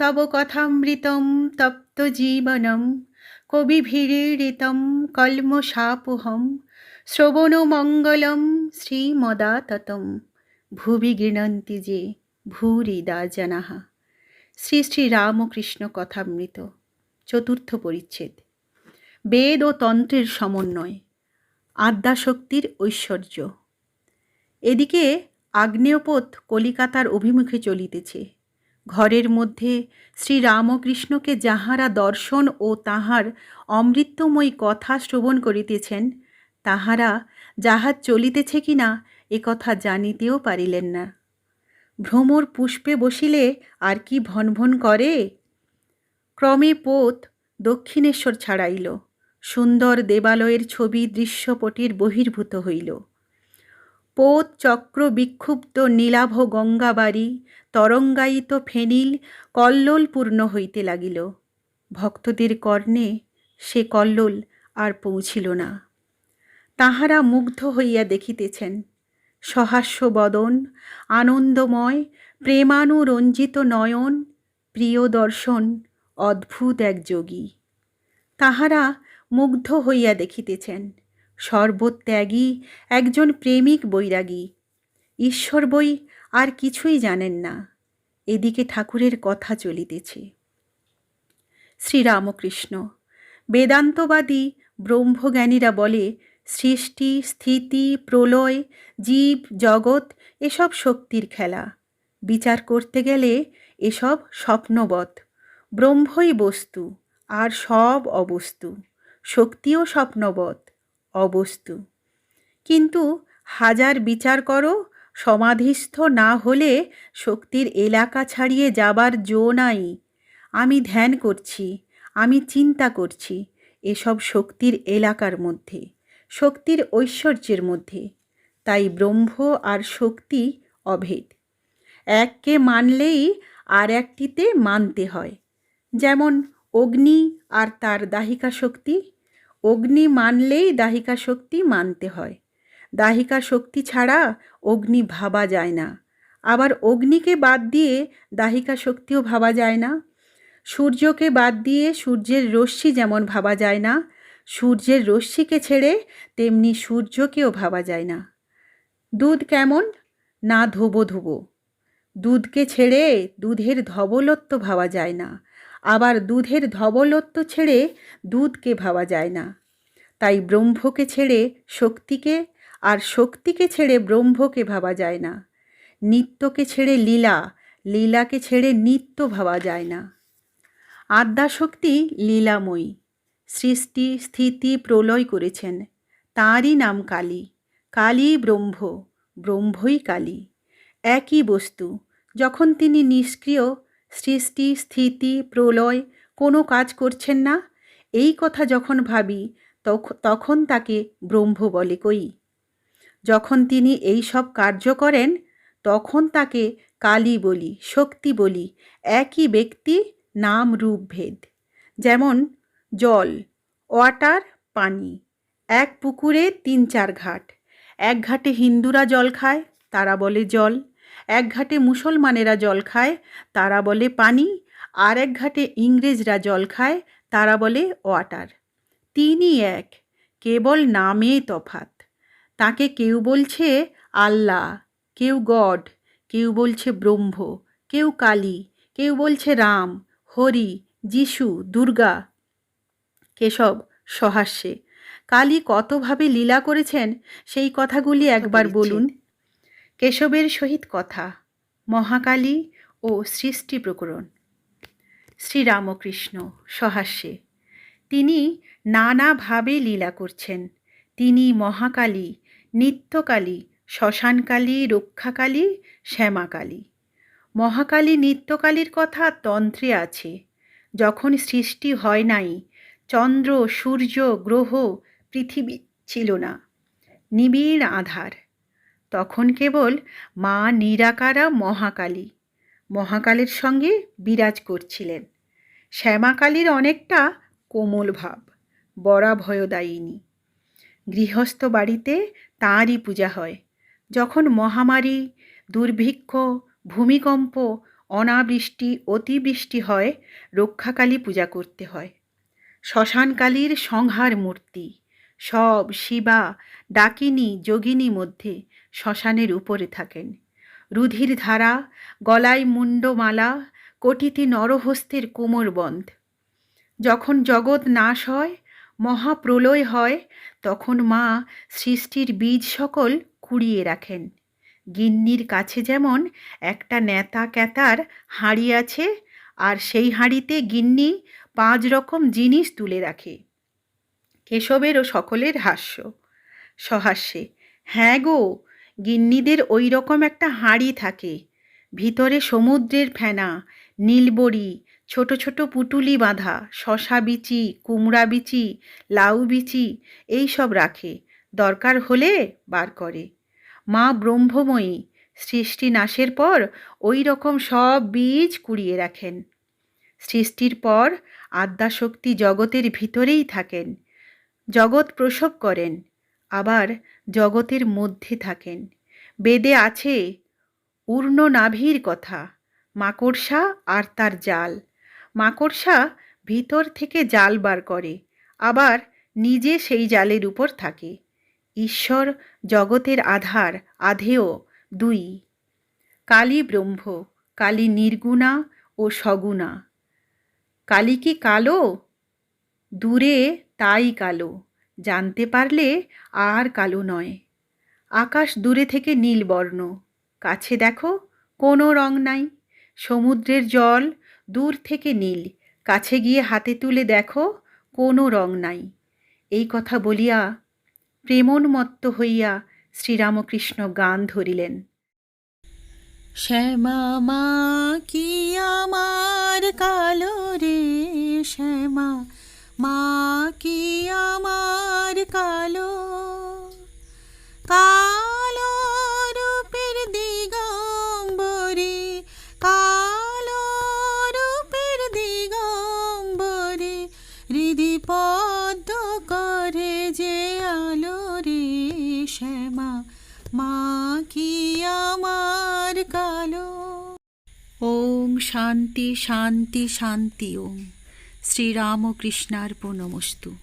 তব কথামৃতম তপ্ত জীবনম, কবিভিড়িতম কল্মষাপোহম, শ্রবণমঙ্গলম শ্রীমদাততম। ভুবি গৃণন্তি যে ভূরিদা জনাহ। শ্রী শ্রী রামকৃষ্ণ কথামৃত। চতুর্থ পরিচ্ছেদ। বেদ ও তন্ত্রের সমন্বয়। আদ্যাশক্তির ঐশ্বর্য। এদিকে আগ্নেয়পথ কলিকাতার অভিমুখে চলিতেছে। ঘরের মধ্যে শ্রীরামকৃষ্ণকে যাহারা দর্শন ও তাহার অমৃতময়ী কথা শ্রবণ করিতেছেন, তাহারা জাহাজ চলিতেছে কি না এ কথা জানিতেও পারিলেন না। ভ্রমর পুষ্পে বসিলে আর কি ভন ভন করে? ক্রমে পোত দক্ষিণেশ্বর ছাড়াইল, সুন্দর দেবালয়ের ছবি দৃশ্যপটির বহির্ভূত হইল। পোত চক্র বিক্ষুব্ধ নীলাভ গঙ্গাবাড়ি তরঙ্গায়িত ফেনিল কল্লোলপূর্ণ হইতে লাগিল। ভক্তদের কর্ণে সে কল্লোল আর পৌঁছিল না। তাহারা মুগ্ধ হইয়া দেখিতেছেন, সহাস্য বদন, আনন্দময়, প্রেমানুরঞ্জিত নয়ন, প্রিয় দর্শন, অদ্ভুত এক যোগী। তাহারা মুগ্ধ হইয়া দেখিতেছেন সর্বত্যাগী, একজন প্রেমিক বৈরাগী। ঈশ্বর বই আর কিছুই জানেন না। এদিকে ঠাকুরের কথা চলিতেছে। শ্রীরামকৃষ্ণ, বেদান্তবাদী ব্রহ্মজ্ঞানীরা বলে, সৃষ্টি, স্থিতি, প্রলয়, জীব, জগৎ এসব শক্তির খেলা। বিচার করতে গেলে এসব স্বপ্নবৎ। ব্রহ্মই বস্তু, আর সব অবস্তু। শক্তিও স্বপ্নবৎ। অবস্তু। কিন্তু হাজার বিচার করো, সমাধিস্থ না হলে শক্তির এলাকা ছাড়িয়ে যাবার জো নাই। আমি ধ্যান করছি, আমি চিন্তা করছি এসব শক্তির এলাকার মধ্যে, শক্তির ঐশ্বর্যের মধ্যে। তাই ব্রহ্ম আর শক্তি অভেদ। এককে মানলেই আর একটিতে মানতে হয়। যেমন অগ্নি আর তার দাহিকা শক্তি অগ্নি মানলেই দাহিকা শক্তি মানতে হয়। দাহিকা শক্তি ছাড়া অগ্নি ভাবা যায় না। আবার অগ্নিকে বাদ দিয়ে দাহিকা শক্তিও ভাবা যায় না। সূর্যকে বাদ দিয়ে সূর্যের রশ্মি যেমন ভাবা যায় না, সূর্যের রশ্মিকে ছেড়ে তেমনি সূর্যকেও ভাবা যায় না। দুধ কেমন? না ধোবো ধুবো। দুধকে ছেড়ে দুধের ধবলত্ব ভাবা যায় না। আবার দুধের ধবলত্ব ছেড়ে দুধকে ভাবা যায় না। তাই ব্রহ্মকে ছেড়ে শক্তিকে আর শক্তিকে ছেড়ে ব্রহ্মকে ভাবা যায় না। নিত্যকে ছেড়ে লীলা, লীলাকে ছেড়ে নিত্য ভাবা যায় না। আদ্যাশক্তি লীলাময়ী, সৃষ্টি, স্থিতি প্রলয় করেছেন। তাঁরই নাম কালী কালী ব্রহ্ম, ব্রহ্মই কালী। একই বস্তু, যখন তিনি নিষ্ক্রিয় সৃষ্টি, স্থিতি, প্রলয়, কোনো কাজ করছেন না? এই কথা যখন ভাবি তখন তাকে ব্রহ্ম বলে কই। যখন তিনি এই সব কার্য করেন, তখন তাকে কালী বলি, শক্তি বলি, একই ব্যক্তি, নাম, রূপ, ভেদ। যেমন জল, ওয়াটার, পানি। এক পুকুরে তিন চার ঘাট। এক ঘাটে হিন্দুরা জল খায়, তারা বলে জল। এক ঘাটে মুসলমানেরা জল খায় তারা বলে পানি আর এক ঘাটে ইংরেজরা জল খায় তারা বলে ওয়াটার। তিনি এক কেবল নামে তফাত। তাকে কেউ বলছে আল্লাহ কেউ গড কেউ বলছে ব্রহ্ম কেউ কালী কেউ বলছে রাম হরি যিশু দুর্গা। কেশব সহাস্যে। কালী কতভাবে লীলা করেছেন সেই কথাগুলি একবার বলুন। কেশবের সহিত কথা, মহাকালী ও সৃষ্টি প্রকরণ। শ্রীরামকৃষ্ণ সহাস্যে, তিনি নানাভাবে লীলা করছেন। তিনি মহাকালী, নিত্যকালী, শ্মশানকালী, রক্ষাকালী, শ্যামাকালী। মহাকালী নিত্যকালীর কথা তন্ত্রে আছে। যখন সৃষ্টি হয় নাই, চন্দ্র, সূর্য, গ্রহ, পৃথিবী ছিল না। নিবিড় আধার। তখন কেবল মা নিরাকারা মহাকালী। মহাকালীর সঙ্গে বিরাজ করছিলেন। শ্যামাকালীর অনেকটা কোমল ভাব বরা ভয়দায়িনী গৃহস্থ বাড়িতে তাঁরই পূজা হয়। যখন মহামারী, দুর্ভিক্ষ, ভূমিকম্প, অনাবৃষ্টি, অতিবৃষ্টি হয়, রক্ষাকালী পূজা করতে হয়। শ্মশানকালীর সংহার মূর্তি, সব শিবা, ডাকিনী, যোগিনী মধ্যে শ্মশানের উপরে থাকেন। রুধির ধারা, গলায় মুন্ডমালা কোটিতে নরহস্তের কোমরবন্ধ যখন জগৎ নাশ হয়, মহাপ্রলয় হয়, তখন মা সৃষ্টির বীজ সকল কুড়িয়ে রাখেন। গিন্নির কাছে যেমন একটা নেতা ক্যাতার হাঁড়ি আছে, আর সেই হাঁড়িতে গিন্নি পাঁচ রকম জিনিস তুলে রাখে। কেশবেরও সকলের হাস্য। সহাস্যে হ্যাঁ গো গিন্নিদের ওই রকম একটা হাঁড়ি থাকে। ভিতরে সমুদ্রের ফেনা, নীলবড়ি, ছোট ছোট পুটুলি বাঁধা, শশা বিচি, কুমড়া বিচি, লাউ বিচি, এই সব রাখে। দরকার হলে বার করে। মা ব্রহ্মময়ী, সৃষ্টি নাশের পর ওই রকম সব বীজ কুড়িয়ে রাখেন। সৃষ্টির পর আদ্যাশক্তি জগতের ভিতরেই থাকেন। জগৎ প্রসব করেন। আবার জগতের মধ্যে থাকেন। বেদে আছে উর্ণ নাভির কথা, মাকড়সা আর তার জাল। মাকড়সা ভিতর থেকে জাল বার করে, আবার নিজে সেই জালের উপর থাকে। ঈশ্বর জগতের আধার, আধেয় দুই। কালী ব্রহ্ম, কালী নির্গুণা ও সগুণা। কালী কি কালো? দূরে তাই কালো। জানতে পারলে আর কালো নয়। আকাশ দূরে থেকে নীল বর্ণ। কাছে দেখো, কোনো রং নাই। সমুদ্রের জল দূর থেকে নীল। কাছে গিয়ে হাতে তুলে দেখো, কোনো রং নাই। এই কথা বলিয়া প্রেমোন্মত্ত হইয়া শ্রীরামকৃষ্ণ গান ধরিলেন। শ্যামা মা, কি আমার কালো রে, শ্যামা মা কি আমার কালো? কালো রূপের দিগম্বরে, কালো রূপের দিগম্বরে, হৃদি পদ্ম করে যে আলো রে শ্যামা, মা কি আমার কালো? ওম শান্তি শান্তি শান্তি, ওম। শ্রীরামকৃষ্ণার্পণমস্তু।